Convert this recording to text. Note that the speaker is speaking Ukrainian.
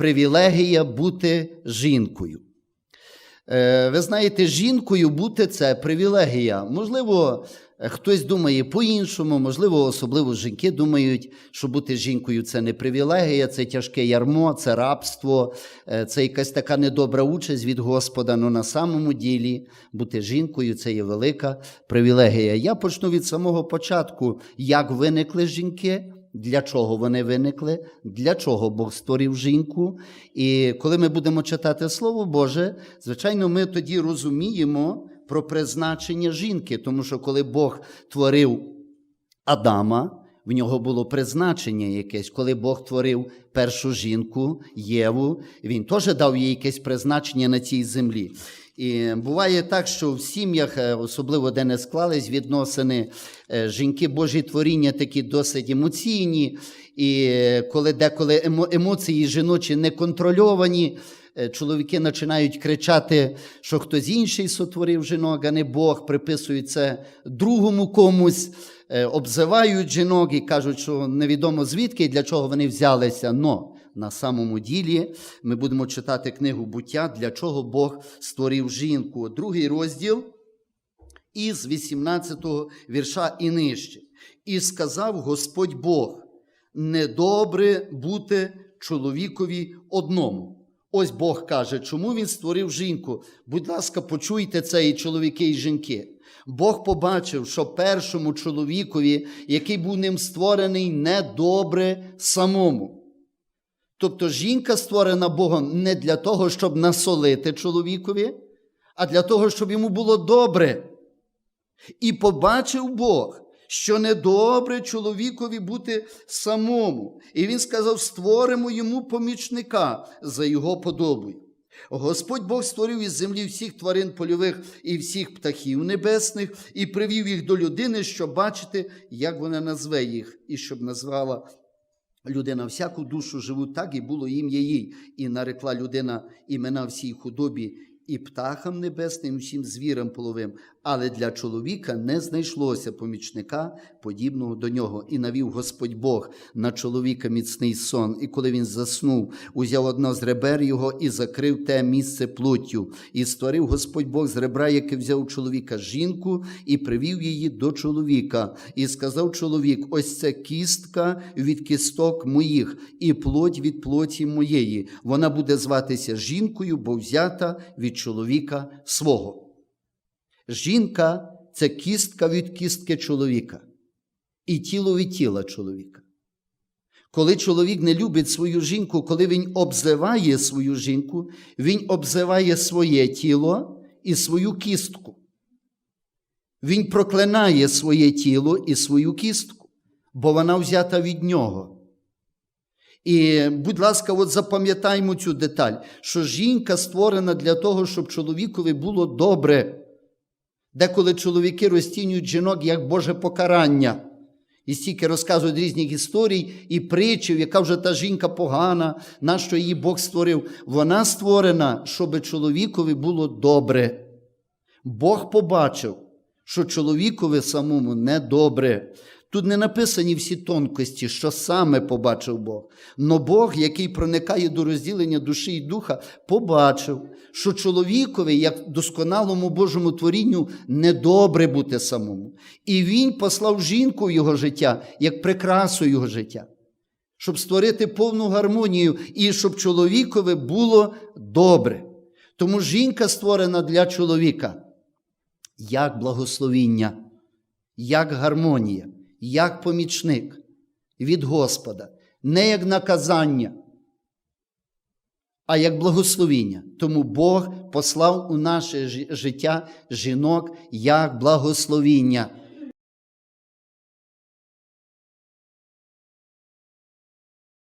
привілегія бути жінкою. Е, Ви знаєте, жінкою бути це привілегія. Можливо, хтось думає по-іншому, можливо, особливо жінки думають, що бути жінкою це не привілегія, це тяжке ярмо, це рабство, е, це якась така недобра участь від Господа. Ну на самому ділі бути жінкою це є велика привілегія. Я почну від самого початку, як виникли жінки. Для чого вони виникли, для чого Бог створив жінку. І коли ми будемо читати Слово Боже, звичайно, ми тоді розуміємо про призначення жінки, тому що коли Бог творив Адама, в нього було призначення якесь. Коли Бог творив першу жінку, Єву, він теж дав їй якесь призначення на цій землі. І буває так, що в сім'ях, е, особливо де не склались відносини, е, жінки Божі творіння такі досить емоційні, і е, коли деколи емо- емоції жіночі не контрольовані, чоловіки починають кричати, що хтось інший сотворив жінок, а не Бог, приписують це другому комусь, обзивають жінок і кажуть, що невідомо звідки і для чого вони взялися. Но на самому ділі ми будемо читати книгу буття, для чого Бог створив жінку. Другий розділ із 18 го вірша і нижче. І сказав Господь Бог: недобре бути чоловікові одному. Ось Бог каже, чому він створив жінку. Будь ласка, почуйте це, і чоловіки, і жінки. Бог побачив, що першому чоловікові, який був ним створений, недобре самому. Тобто жінка створена Богом не для того, щоб насолити чоловікові, а для того, щоб йому було добре. І побачив Бог, що недобре чоловікові бути самому. І він сказав: створимо йому помічника за його подобою. Господь Бог створив із землі всіх тварин польових і всіх птахів небесних, і привів їх до людини, щоб бачити, як вона назве їх, і щоб назвала людина всяку душу живу, так і було ім'я їй. І нарекла людина імена всій худобі і птахам небесним, і всім звірам половим. Але для чоловіка не знайшлося помічника, подібного до нього. І навів Господь Бог на чоловіка міцний сон. І коли він заснув, узяв одно з ребер його і закрив те місце плоттю. І створив Господь Бог з ребра, яке взяв у чоловіка жінку, і привів її до чоловіка. І сказав чоловік: ось це кістка від кісток моїх, і плоть від плоті моєї. Вона буде зватися жінкою, бо взята від чоловіка свого. Жінка це кістка від кістки чоловіка, і тіло від тіла чоловіка. Коли чоловік не любить свою жінку, коли він обзиває свою жінку, він обзиває своє тіло і свою кістку. Він проклинає своє тіло і свою кістку, бо вона взята від нього. І, будь ласка, от запам'ятаймо цю деталь, що жінка створена для того, щоб чоловікові було добре. Деколи чоловіки розцінюють жінок як Боже покарання. І стільки розказують різних історій і притчів, яка вже та жінка погана, нащо її Бог створив. Вона створена, щоб чоловікові було добре. Бог побачив, що чоловікові самому недобре. Тут не написані всі тонкості, що саме побачив Бог. Но Бог, який проникає до розділення душі і духа, побачив, що чоловікові, як досконалому Божому творінню, недобре бути самому. І він послав жінку в його життя як прикрасу його життя, щоб створити повну гармонію і щоб чоловікові було добре. Тому жінка створена для чоловіка як благословіння, як гармонія, як помічник від Господа, не як наказання, а як благословіння. Тому Бог послав у наше життя жінок як благословіння.